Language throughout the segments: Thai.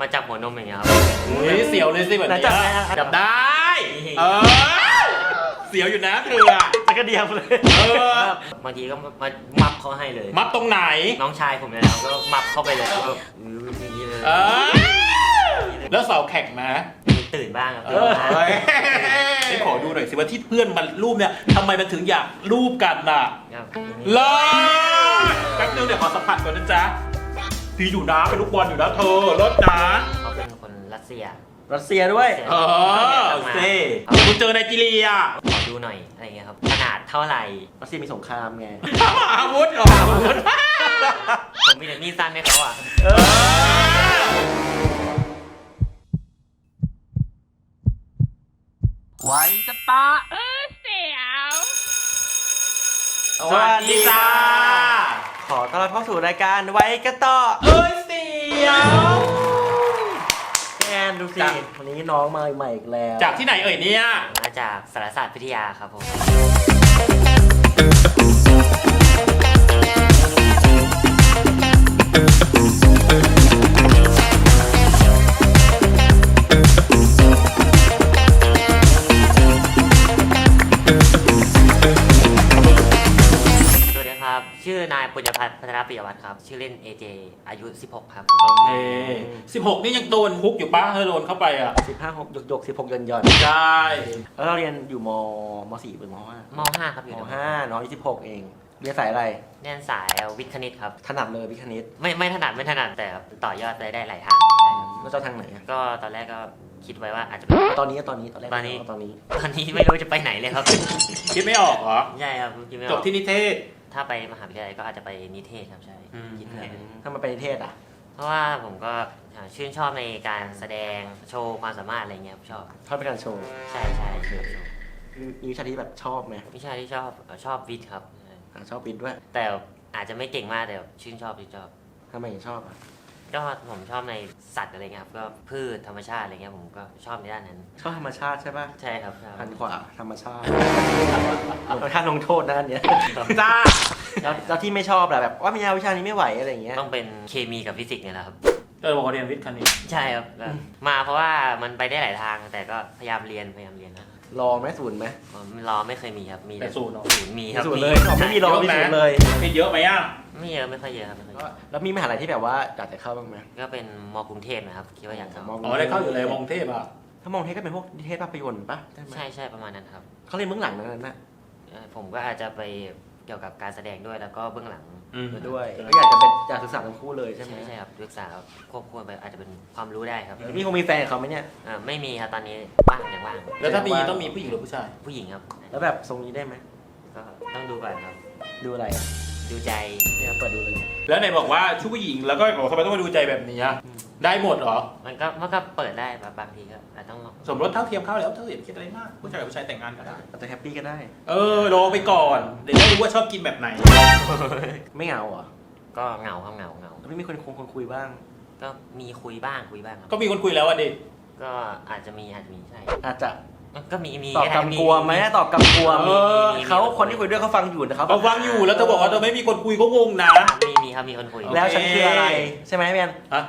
มาจับหัวนมอย่างเงี้ยครับ อุ้ยเสียวเลยสิแบบไหนนี้จับไหมอะจับได้ เออ เสียวอยู่นะเธออะจะกระเดียมเลยเออ บางทีก็มามับเขาให้เลย มัดตรงไหน น้องชายผมเนี่ยนะครับก็มับเข้าไปเลยแล้วก็อื้ออย่างนี้เลยเออ แล้วเสาแข็งไหมมีตื่นบ้างครับเอตื่นอบ้างให้ขอดูหน่อยสิว่าที่เพื่อนมันรูปเนี่ยทำไมมันถึงอยากรูปกันน่ะครับ เลิศแป๊บนึงเดี๋ยวขอสัมผัสก่อนนะจ๊ะ พี่อยู่นะเป็นลูกบอลอยู่นะเธอเลิศนะเขาเป็นคนรัสเซียรัสเซียด้วยเออเซ่คุณเจอไนจีเรียขอดูหน่อยอะไรเงี้ยครับขนาดเท่าไหร่รัสเซียมีสงครามไงทำอาวุธเหรออาวุธผมมีแต่มีดสั้นให้เขาอะเออไว้กระตาเออเสียวสวัสดีจ้า ขอต้อนรับเข้าสู่รายการไว้กระต่อเอ้ยเสียวแอนดูสิจ้ะ วันนี้น้องมาใหม่อีกแล้วจากที่ไหนเอ่ยเนี่ย มาจากสารศาสตร์พิทยาครับผม อนายปุญญพัฒน์พัฒนาปิยวัฒน์ครับ ชื่อเล่น AJ อายุ 16 ครับโอเคสิบหกนี่ยังโดนคุกอยู่ปะเธอโดนเข้าไปอะสิบห้าหกหยกหยกสิบหกยนยนใช่แล้วเราเรียนอยู่มมสี่หรือมห้าม5ครับอยู่มในห้าน้องยี่สิบหกเองเรียนสายอะไรเรียนสายวิทย์คณิตครับ ถนัดเลยวิทย์คณิต ไม่ไม่ถนัดไม่ถนัดแต่ต่อยอดได้ได้หลายทางแล้วเจ้าทางไหนอะก็ตอนแรกก็คิดไว้ว่าอาจจะเป็นตอนนี้ตอนนี้ตอนแรกตอนนี้ตอนนี้ ตอนนี้ไม่รู้จะไปไหนเลยครับ คิดไม่ออกเหรอใช่ครับคิดไม่อจอบกที่นิเทศ ถ้าไปมหาวิทยาลัยก็อาจจะไปนิเทศครับใช่อืม คิดไว้ถ้ามาไปนิเทศอะ เพราะว่าผมก็อ่าชื่นชอบในการแสดงโชว์ความสามารถอะไรเงี้ยครับชอบชอบเป็นการโชว์ใช่ใช่ชอบโชว์มีมีวิชาที่แบบชอบไหมวิชาที่ชอบเอ่อชอบวิทย์ครับ อะชอบวิทย์ด้วยแต่อาจจะไม่เก่งมากแต่ชื่นชอบชื่นชอบ ทำไมถึงชอบอะ ก็ผมชอบในสัตว์อะไรเงี้ยครับก็พืชธรรมชาติอะไรเงี้ยผมก็ชอบในด้านนั้น ชอบธรรมชาติใช่ป่ะใช่ครับชอบพันขวาธรรมชาติลงท่านลงโทษนะอันเนี้ยจ้าแล้วแล้วที่ไม่ชอบแหละแบบว่ามีวิชานี้ไม่ไหวอะไรอย่างเงี้ยต้องเป็นเคมีกับฟิสิกส์เนี่ยแหละครับเออบอกว่าเรียนวิทย์คณิตใช่ครับก็มาเพราะว่ามันไปได้หลายทางแต่ก็พยายามเรียนพยายามเรียนนะรอไหมศูนย์ไหมผมรอไม่เคยมีครับมีแต่ศูนย์เหรอศูนย์มีครับศูนย์เลยอ๋อไม่มีรอมีศูนย์เลยมีเยอะไหมอะ ไม่เยอะไม่ค่อยเยอะครับไม่ค่อยเยอะแล้วมีมหาลัยที่แบบว่าอยากจะเข้าบ้างไหม ก็เป็นมกรุงเทพนะครับคิดว่าอยากเข้าอ๋อได้เข้าอยู่เลยมองเทพอะ ถ้ามองเทศก็เป็นพวกนิเทศภาพยนตร์ปะใช่ไหมใช่ใช่ประมาณนั้นครับเขาเรียนเบื้องหลังนั้นนะเอ่อผมก็อาจจะไปเกี่ยวกับการแสดงด้วยแล้วก็เบื้องหลังอืม ด้วยก็อยากจะเป็นอยากศึกษาทั้งคู่เลยใช่ใช่ไหมใช่ครับศึกษาควบคู่ไปอาจจะเป็นความรู้ได้ครับแล้วมีคงมีแฟนกับเขาไหมเนี่ย อ่าไม่มีครับตอนนี้ว่างอย่างว่างแล้วถ้ามีต้องมีผู้หญิงหรือผู้ชาย ผู้หญิงครับแล้วแบบทรงนี้ได้ไหมก็ต้องดูก่อนครับ ดูอะไรอะ ดูใจเนี่ยเปิดดูเลยแล้วไหนบอกว่าชู้ผู้หญิงแล้วก็บอกทำไมต้องมาดูใจแบบนี้อะได้หมดเหรอ มันก็มันก็เปิดได้แบบบางทีก็อาจต้องลองสมรสเท่าเทียมเข้าแล้วเท่าเทียมคิดอะไรมากผู้ชายกับผู้ชายแต่งงานกันได้ อาจจะแฮปปี้ก็ได้ เออลองไปก่อน เดี๋ยวจะรู้ว่าชอบกินแบบไหน ไม่เหงาเหรอก็เหงาครับเหงาเหงาแล้วไม่มีคนคงคนคุยบ้าง ก็มีคุยบ้างคุยบ้างครับก็มีคนคุยแล้วอะดิก็อาจจะมีอาจจะมีใช่อาจจะ ก็มีมีตอบกำกวมไหมตอบกำกวมเออเขาคนที่คุยด้วยเขาฟังอยู่นะครับเราฟังอยู่แล้วเธอบอกว่าเธอไม่มีคนคุยก็งงนะ มีมีครับมีคนคุยแล้วฉันคืออะไร ใช่ไหมพี่แมนฮะ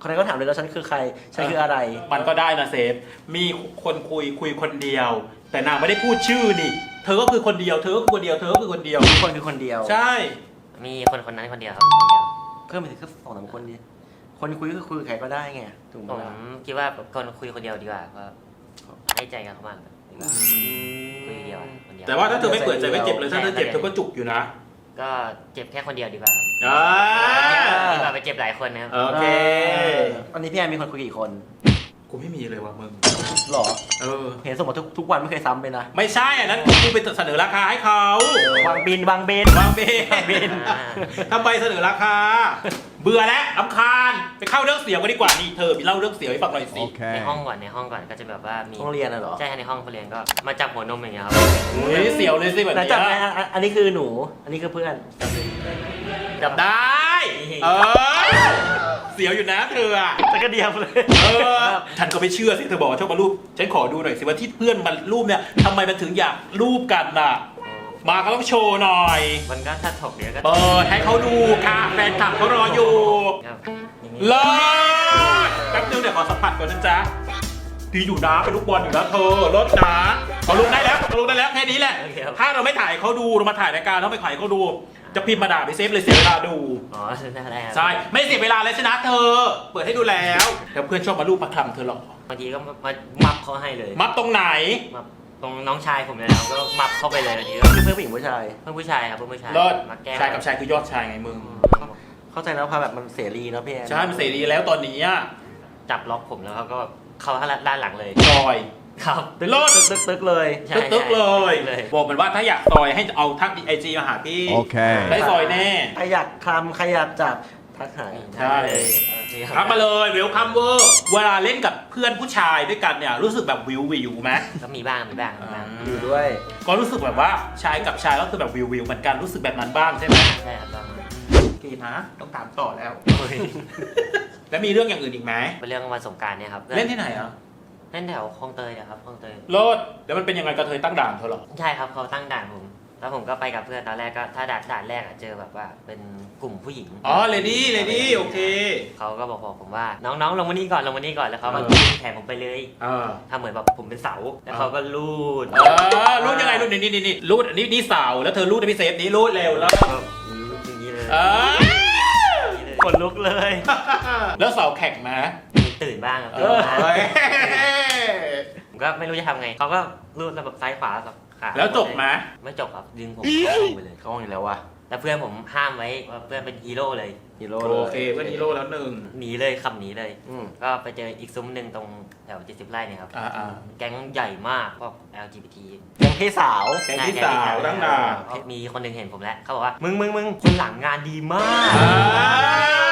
คนนั้นก็ถามเลยแล้วฉันคือใคร ฉันคืออะไร มันก็ได้นะเซฟ มีคนคุยคุยคนเดียว แต่นางไม่ได้พูดชื่อนี่ เธอก็คือคนเดียว เธอก็คือคนเดียว เธอก็คือคนเดียวทุกคนคือคนเดียว ใช่ มีคนคนนั้นคนเดียวครับคนเดียวเพิ่มไปถึงแค่สองสามคนดิ คนคุยก็คือคุยกับใครก็ได้ไง ถูกไหมผมล่ะคิดว่าคนคุยคนเดียวดีกว่าก็ ให้ใจกันเขามากดีกว่าคุยคนเดียวคนเดียวแต่ว่าถ้าเธอไม่เปิดใจไม่เจ็บเลยถ้าเธอเจ็บเธอก็จุกอยู่นะก็เจ็บแค่คนเดียวดีกว่าครับอ่าดีกว่าไปเจ็บหลายคนนะครับ โอเค วันนี้พี่แอนมีคนคุยกี่คนกูไม่มีเลยว่ะมึง หรอ เออ เห็นสมมติทุกทุกวันไม่เคยซ้ำเลยนะไม่ใช่อันนั้นกูไปเสนอราคาให้เขาวางบินวางเบนบางเบเบนอ่าทำไมเสนอราคา เบื่อแล้วอำคาญไปเข้าเรื่องเสียงกันดีกว่านี่เธอมีเล่าเรื่องเสียงให้ฟังหน่อยสิ ในห้องก่อนในห้องก่อนก็จะแบบว่ามีห้องเรียนน่ะเหรอใช่ในห้องเขาเรียนก็มาจับหัวนมอย่างเงี้ยครับอุ้ยเสียวเลยสิแบบไหนนี้จับไหมอะอะอันนี้คือหนู อันนี้คือเพื่อนจับได้ เออ เสียวอยู่นะเธออะจะกระเดียมเลยเออฉันก็ไม่เชื่อสิเธอบอกว่าชอบมารูป ฉันขอดูหน่อยสิว่าที่เพื่อนมันรูปเนี่ยทำไมมันถึงอยากรูปกันน่ะ มาก็ต้องโชว์หน่อย มันก็ถ้าถกเดี๋ยวก็เปิดให้เขาดูค่ะ แฟนคลับเขารออยู่ครับอย่างนี้เลิศแป๊บนึงยวขอสัมผัสก่อนนะจ๊ะดีอยู่นะเป็นลูกบอลอยู่แล้วเธอรถนะเขาลุกได้แล้วเขาลุกได้แล้วแค่นี้แหละ โอเคครับถ้าเราไม่ถ่ายเขาดูเรามาถ่ายรายการแล้วไม่ถ่ายเขาดู จะพิมพ์มาด่าไปเซฟเลยเสียเวลาดู อ๋อได้ครับใช่ ไม่เสียเวลาเลยชนะเธอ เปิดให้ดูแล้วแล้วเพื่อนชอบมารูปมาคลำเธอหรอบางทีก็มามับเขาให้เลย มัดตรงไหนมับ ตรงน้องชายผมเลยนะครับก็มับเข้าไปเลยบางทีก็คือเพื่อนผู้หญิงผู้ชาย เพื่อนผู้ชายครับเพื่อนผู้ชายเลิศมาแกล้งชายกับชายคือยอดชายไงมึง เข้าใจแล้วพาแบบมันเสรีเนาะพี่แอนใช่มันเสรีแล้วตอนนี้อะจับล็อกผมแล้วเขาก็เข้าด้านหลังเลยซอยครับตึกเลิศตึกตึกตึกเลยใช่ตึ๊กๆเลยเลยบอกมันว่าถ้าอยากซอยให้เอาทักไอจีมาหาพี่ Okay. ได้ซอยแน่ใครอยากคลำใครอยากจับ ทักหาใช่เลยนี่ครับทักมาเลยเวลคัมเวอร์เวลาเล่นกับเพื่อนผู้ชายด้วยกันเนี่ยรู้สึกแบบวิววิวไหม ก็มีบ้างมีบ้างมีบ้างอ่า อยู่ด้วยก็รู้สึกแบบว่าชายกับชายก็คือแบบวิววิวเหมือนกันรู้สึกแบบนั้นบ้างใช่ไหมใช่ครับบ้างโอเคนะต้องตามต่อแล้วโอ้ยแล้วมีเรื่องอย่างอื่นอีกไหมเป็นเรื่องวันสงกรารเนี่ยครับเล่นที่ไหนอะเล่นแถวคลองเตยนะครับคลองเตย โลดแล้วมันเป็นยังไงกระเทยตั้งด่านเธอเหรอ ใช่ครับเขาตั้งด่านผม แล้วผมก็ไปกับเพื่อนตอนแรกก็ถ้าด่านด่านแรกอะเจอแบบว่าเป็นกลุ่มผู้หญิงอ๋อเลดี้เลดี้โอเค เขาก็บอกบอกผมว่าน้องๆลงมานี่ก่อนลงมานี่ก่อนแล้วเขาก็เออดึงแขนผมไปเลยเออทำเหมือนแบบผมเป็นเสาแล้วเขาก็ลูดเออรูดยังไงรูดนี่นี่นี่นี่รูดนี่นี่สาวแล้วเธอรูดในพี่เซฟนี้รูดเร็วแล้วก็ลูดอย่างนี้เลยเอออย่างนี้เลยขนลุกเลย แล้วสาวแข่งไหมมีตื่นบ้างครับเอตื่นอบ้างผม ก็ไม่รู้จะทำไง เขาก็ลูดแล้วแบบซ้ายขวาแบบขาแล้วจบไหมไม่จบครับดึงผมเข้าห้องไปเลย เขาอีกแล้ววะแต่เพื่อนผมห้ามไว้ว่าเพื่อนเป็นฮีโร่เลย ฮีโร่เลยโอเคเพื่อนฮีโร่แล้วหนึ่งหนีเลยขับหนีเลย อืม ก็ไปเจออีกซุ้มหนึ่งตรงแถว70ไร่เนี่ยครับ อ่าอ่า แก๊งใหญ่มากพวก LGBT แก๊งเพศสาวแข่งที่สาวตั้งด่าน มีคนหนึ่งเห็นผมแล้ว เขาบอกว่า มึงมึงมึงคนหลังงานดีมาก อ่า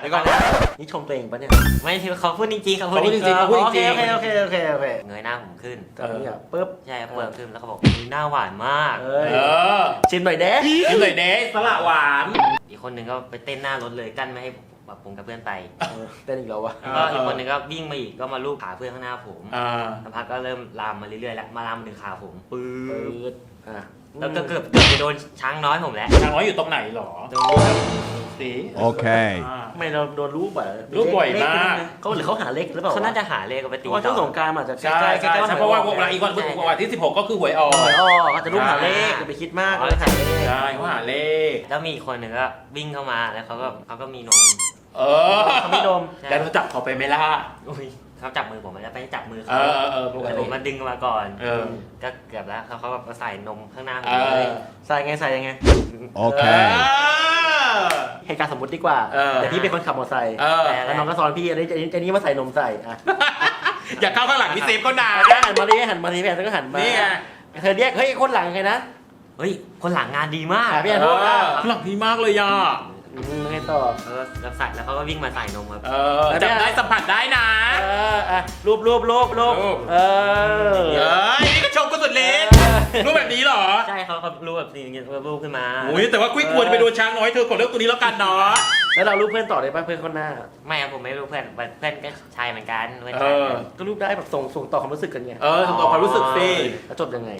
เดี๋ยวก่อนนะนี่ชมตัวเองปะเนี่ย ไม่ที่เขาพูดจริงๆเขาพูดเขาพูดจจริริงงๆเขาพูดจริงโอเคโอเคโอเคโอเคๆเงยหน้าผมขึ้นกับนี่อะปึ๊บ ใช่ครับเปิดขึ้นแล้วเขาบอกมึงหน้าหวานมากเอ้ยเออชิมหน่อยเด้กินเลยเดสสละหวาน อีกคนหนึ่งก็ไปเต้นหน้ารถเลยกั้นไม่ให้แบบผมกับเพื่อนไปเออเต้นอีกแล้ววะ แล้วก็อีกคนหนึ่งก็วิ่งมาอีกก็มาลูบขาเพื่อนข้างหน้าผมอ่าสักพักก็เริ่มลามมาเรื่อยๆแล้วมาลามมาถึงขาผมปื๊ปึ๊ด ดอะ แล้วก็เกือบเกือบจะโดนช้างน้อยผมแล้วทางน้อยอยู่ตรงไหนหรอโดนสีโอเคอ่าทำไมเราโดนรูปอะรูปบ่อยมาก เขาหรือเขาหาเลขหรือเปล่าเขาน่าจะหาเลขเอาไปเพตีราะว่าช่วงสงกรารอาจจะใช่ใช่ใช่เพราะว่าวันอีกวันวันที่ 16 ก็คือหวยออกหวยออกอาจจะรูปหาเลขอย่าไปคิดมากเลยหาเลขใช่เขาหาเลข แล้วมีอีกคนหนึ่งก็วิ่งเข้ามาแล้วเขาก็เขาก็มีนม เออเขาไม่ดม แล้วเราจับเขาไปไหม่ล่ะ อุ้ย เขาจับมือผมแล้วไปจับมือเอเขาอเออเออปกแต่ผติ มมาดึงมาก่อนเออ ก็เกือบแล้วเขาเขาแบบมาใส่นมข้างหน้าผเอมเลยอใส่ไงใส่ยังไง Okay. เหตุการณ์สมมติดีกว่าเออเดี๋ยวพี่เป็นคนขับมอเตอร์ไซค์เออ แล้วน้องก็ซ้อนพี่อันนี้อันนี้อันนี้มาใส่นมใส่อะอย่าเข้าข้างหลังพี่เซฟเขานาอันนี้หันมาดิหันมาดิพี่แอนก็หันมานี่ไง เธอเรียกเฮ้ยคนหลังใครนะเฮ้ยคนหลังงานดีมากอะพี่เอแอนพูดอะอหลังพี่มากเลยอะ อืมไง ต่อ แล้วก็แล้วใส่แล้วเขาก็วิ่งมาใส่นมครับเออจับได้สัมผัสได้นะ เอออะรูปรูปรูปรูปรูป เออ เอ้ยนี่ก็ชมก็สุดฤทธิ์รู้แบบนี้เหรอใช่เขาเขารู้แบบนี้อย่างเงี้ยรูปขึ้นมาโอ้ยแต่ว่ากุ้ยกวนไปโดนช้างน้อยเธอกดเลือกตัวนี้แล้วกันเนาะ แล้วเรารูปเพื่อนต่อได้ป่ะเพื่อนคนหน้า ไม่ครับผมไม่รู้เพื่อนเพื่อนก็ชายเหมือนกันเพื่อนเอชายอกันก็รูปได้แบบส่งส่งต่อความรู้สึกกันไงเออส่งต่อความรู้สึกสิ แล้วจบยังไง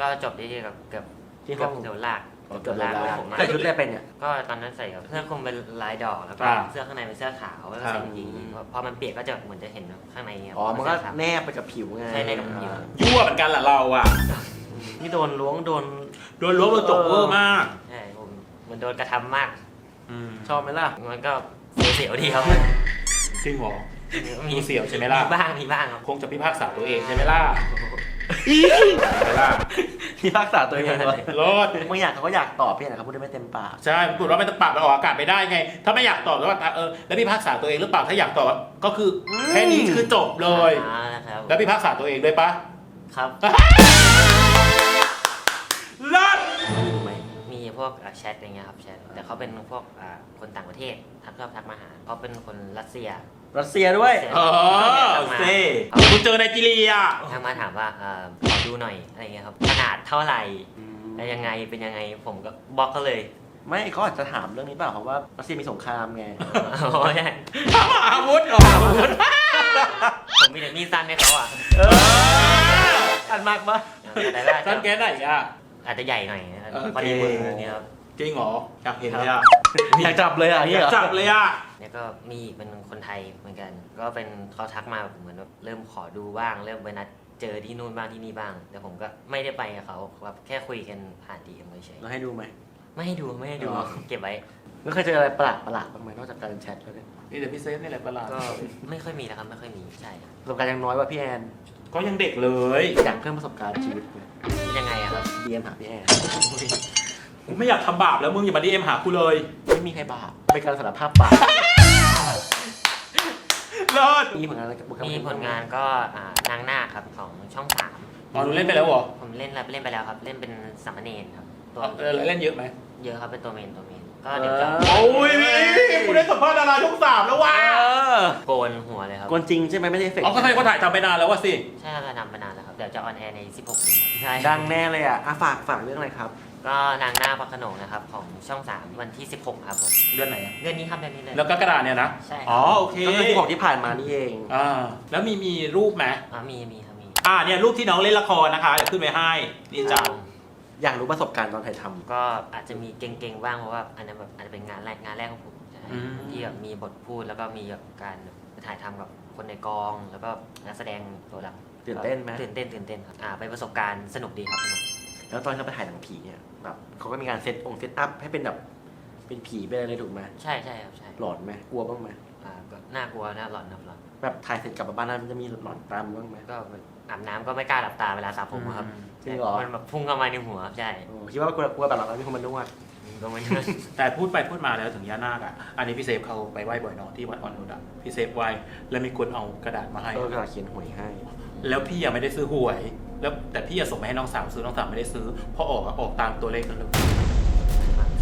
ก็จบที่กับเกือบที่ห้เกือองบโดนลาก อ๋อเกิดอะไรโดนขึ้นผมมาแต่ชุดแรกเป็นเนี่ย ก็ตอนนั้นใส่กับเสื้อคลุมเป็นลายดอกแล้วก็อ่าเสื้อข้างในเป็นเสื้อขาวแล้วก็ครัใส่บกางเกงยีนส์พอมันเปียกก็จะเหมือนจะเห็นข้างในครับอ๋อ มันก็เสื้ขาวแนบไปกับผิวไงใช่แนบกับผิวอ่ายั่วเหมือนกันแหละเราอะนี่โดนล้วงโดนโดนล้วงโดนจบเวอร์มาก ใช่ผมมันโดนกระทำมาก ชอบไหมล่ะ มันก็เสียวๆดีครับจริงเหรอ มีเสียวใช่ไหมล่ะมีบ้างมีบ้างครับ คงจะพิพากษาตัวเองใช่ไหมล่ะใช่ไหมล่ะ ที่รักษาตัวเองเลยรถบางอย่างเขาก็อยากตอบพี่นะครับพูดได้ไม่เต็มปากใช่พูดว่าไม่ต้องปรับมันออกอากาศไม่ได้ไง ถ้าไม่อยากตอบแล้วว่าเออแล้วพิพากษาตัวเองหรือเปล่าถ้าอยากตอบก็คืออมแค่นี้คือจบเลย อ่าครับแล้วพิพากษาตัวเองด้วยปะครับรถรู้ไหมมีพวกอะแชทอะไรเงี้ยครับแชทแต่เขาเป็นพวกอ่าคนต่างประเทศทักชอบทักมาหาเขาเป็นคนรัสเซีย รัสเซียด้วยเออเซ่คุณเจอไนจีเรียทักมาถามว่าอ่าขอดูหน่อยอะไรเงี้ยครับขนาดเท่าไหร่แล้วยังไงเป็นยังไงผมก็บล็อกเขาเลย ไม่เขาอาจจะถามเรื่องนี้เปล่าเพราะว่ารัสเซียมีสงครามไงโอ้ยถามหาอาวุธเหรออาวุธผมมีแต่มีดสั้นให้เขาอะเอออันมากปะแต่ว่าท่านแกไหนอะอาจจะใหญ่หน่อยนะโอเคพอดีมือเนี่ยครับ จริงเหรออยากเห็นเลยอะอยากจับเลยอะอนี่ยาเหรกอจับเลยอะแล้วก็มีอีกเป็นคนไทยเหมือนกัน ก็เป็นเขาทักมาแบบเหมือนแบบเริ่มขอดูบ้าง เริ่มไปนัดเจอที่นู่นบ้างที่นี่บ้าง แต่ผมก็ไม่ได้ไปกับเขาแบบแค่คุยกันผ่านดีเอ็มเฉยเราให้ดูไหม ๆไม่ให้ดูไม่ให้ดูอ๋อ เก็บไว้ไม่เคยเจออะไรประหลาดประหลาดบ้างไหมนอกจากการแชทแล้วเนี่ยนี่แต่พี่เซฟนี่แหละประหลาดก็ไม่ค่อยมีนะครับไม่ค่อยมีใช่ครับประสบการณ์ยังน้อยกว่าพี่แอนก็ยังเด็กเลย อยากเพิ่มประสบการณ์ชีวิตไหม เป็นยังไงอะครับเรียนหาพี่แอน กูไม่อยากทำบาปแล้วมึงอย่ามาดีเอ็มหากูเลย ไม่มีใครบาปเป็นการสารภาพบาป เลิศมีผลงานอะไรกับมีผลงานก็อ่านางนาคครับของช่องสามอ๋อหนูเล่นไปแล้วเหรอผมเล่นแล้วเล่นไปแล้วครับ เล่นเป็นสามเณรครับ ตัวเออเล่นเยอะไหมเยอะครับเป็นตัวเมนตัวเมนก็เอเดี๋ยวจะอโอ้ยกูได้สัมภาษณ์ดาราช่องสามแล้วว่ะเออโกนหัวเลยครับ กวนจริงใช่ไหมไม่ใช่เฟกอ๋อก็ใครก็ถ่ายทำไปนานแล้วว่ะสิ ใช่ครับเราทำมานานแล้วครับ เดี๋ยวจะออนแอร์ใน 16 นี้ครับใช่ดังแน่เลยอะอะฝากฝากเรื่องอะไรครับ ก็นางหน้าพระโขนงนะครับของช่อง 3 วันที่ 16 ครับผมเดือนไหนอะเดือนนี้ครับเดือนนี้เลย แล้วก็กระดาษเนี่ยนะใช่ครับ อ๋อโอเคก็คือที่บอกที่ผ่านมานี่เอง อ่าแล้วมีมีรูปไหมอ๋อมีมีครับมีอ่าเนี่ยรูปที่น้องเล่นละครนะคะเดี๋ยวขึ้นไปให้นี่จ้าอยากรู้ประสบการณ์ตอนถ่ายทำ ก็อาจจะมีเก่งๆบ้างเพราะว่าอันนั้นแบบอาจจะเป็นงานแรกงานแรกของผมใช่ที่แบบมีบทพูดแล้วก็มีแบบการถ่ายทำกับคนในกอง แล้วก็นักแสดงตัวหลักตื่นเต้นไหม ตื่นเต้นตื่นเต้นครับอ่าเป็นประสบการณ์สนุกดีครับสนุกแล้วตอนเขาไปถ่ายหนังผีเนี่ย แบบเขาก็มีการเซตองค์เซตอัพให้เป็นแบบเป็นผีเป็นอะไรเลยถูกไหมใช่ใช่ครับใช่หลอนไหมกลัวบ้างไหมอ่าก็น่ากลัวน่าหลอนนะหลอนแบบถ่ายเสร็จกลับมาบ้านแล้วมันจะมีหลอนตามบ้างไหมก็อาบน้ำก็ไม่กล้าหลับตาเวลาสระผมอะครับจริงเหรอมันแบบพุ่งเข้ามาในหัวใช่โอ้คิดว่ากลัวกลัวแบบหลังแล้วมีคนมานวดก็ไม่แต่พูดไปพูดมาแล้วถึงย่านาคอะ อันนี้พี่เซฟเขาไปไหว้บ่อยเนาะที่วัดอ่อนนุชอะพี่เซฟไหว้แล้วมีคนเอากระดาษมาให้ เออกระดาษเขียนหวยให้ แล้วพี่ยังไม่ได้ซื้อหวย แล้วแต่พี่จะส่งไปให้น้องสาวซื้อน้องสาวไม่ได้ซื้อเพราะออกอะออกตามตัวเลขกันเลย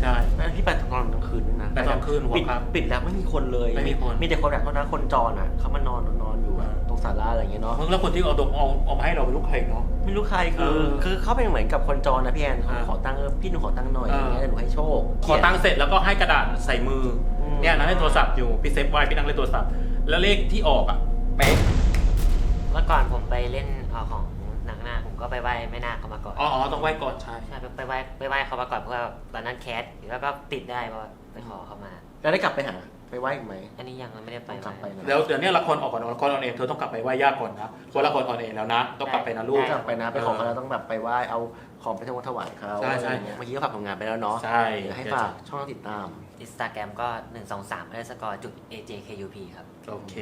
ใช่ แล้วพี่ไปตอนกลางคืนด้วยนะไปตอนกลางคืนหัวปิดค่ำปิดแล้วไม่มีคนเลยไม่มีคนมีแต่คนแบบเท่านั้นคนจรอะเขามานอนนอนอยู่อะตรงศาลาอะไรอย่างเงี้ยเนาะมึงแล้วคนที่เอาดอกเอาเอามาให้เราเป็นลูกใครเนาะ ไม่รู้ใครคือเออคือเขาเป็นเหมือนกับคนจรนะพี่แอนเขาอ่าขอตังค์เออพี่หนูขอตังค์หน่อยอย่างเงี้ยเออหนูให้โชค ขอตังค์เสร็จแล้วก็ให้กระดาษใส่มืออม เนี่ยนั่งเล่นโทรศัพท์อยู่พี่เซฟไหว้พี่นั่งเล่นโทรศัพท์ แล้วเลขที่ออกอะเป๊ะ เมื่อก่อนผมไปเล่นเอ่อของนางนาคผมก็ไปไหว้แม่นาคเขามาก่อนอ๋ออ๋อต้องไหว้ก่อนใช่ ใช่ไปไหว้ไปไหว้เขามาก่อนเพราะว่าตอนนั้นแคสแล้วก็ติดได้เพราะว่าไปขอเขามา แล้วได้กลับไปหาไปไหว้อีกไหมอันนี้ยังไม่ได้ไปต้องกลับไปไหว้ นะแล้วเดี๋ยวเนี้ละครออกก่อนละครออนเองเธอต้องกลับไปไหว้ย่าก่อนนะเพราะละครออนเองแล้วนะ ต้องกลับไปนะลูก กลับไปนะไปขอเขาแล้วต้องแบบไปไหว้เอาของไปถวายเขาใช่ใช่ อะไรอย่างเงี้ยเมื่อกี้ก็ฝากผลงานไปแล้วเนาะใช่เดี๋ยวให้ฝากช่องติดตาม อินสตาแกรมก็ 1 2 3 underscore จุด ajkup ครับ โอเค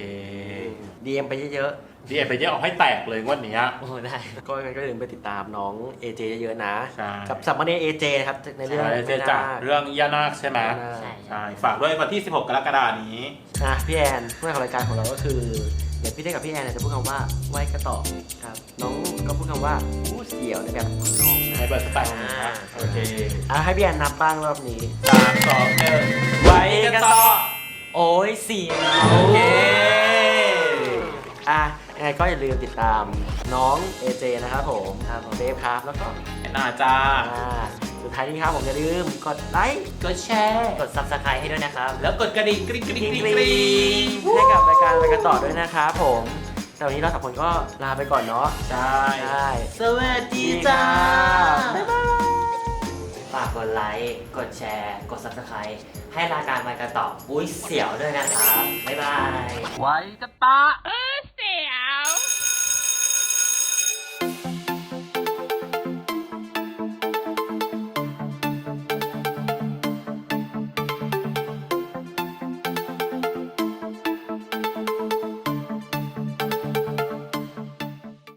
ดีเอ็มไปเยอะดีเอ็มไปเยอะเอาให้แตกเลยงวันนี้ยโอ้ได้ ๆ ก็ยังไงก็อย่าลืมไปติดตามน้องเอเจเยอะๆนะ ใช่ กับสัมมาเนเอเจครับในเรื่องใช่เจ๊จากเรื่องย่านาคใช่ไหมใช่ ใช่ ฝากด้วยวันที่ 16 กรกฎาคมนี้อะพี่แอนเพื่อนของรายการของเราก็คือ เดี๋ยวพี่เต้กับพี่แอนเนี่ยจะพูดคำว่าไหว้กระต่อกครับ น้องก็พูดคำว่าอู้เสี่ยวในแบบของน้องในนะเบอร์สไตล์ของหนูนะโอเคอะให้พี่แอนนับบ้างรอบนี้ สามสองหนึ่งไว้กันต่อโอ้ยเสียโอเค อะยังไงก็อย่าลืมติดตามน้องเอเจนะครับผมครับผมเดฟครับ แล้วก็หน้าจ้า อ่าสุด ท้ายนี้ครับผมอย่าลืมกดไลค์กดแชร์กด subscribe ให้ด้วยนะครับ แล้วกดกระดิ่งกริ๊งกริ๊งกริ๊งกกรี๊ริ๊งดให้กับรายการรายการต่อด้วยนะครับผมแต่วันนี้เราสองคนก็ลาไปก่อนเนาะใช่ใช่สวัสดีจ้าบ๊ายบายฝากกดไลค์กดแชร์ กด subscribe ให้รายการไปกันต่ออุ้ยเสียวด้วยนะครับบ๊ายบายไว้กันตาเอ้ย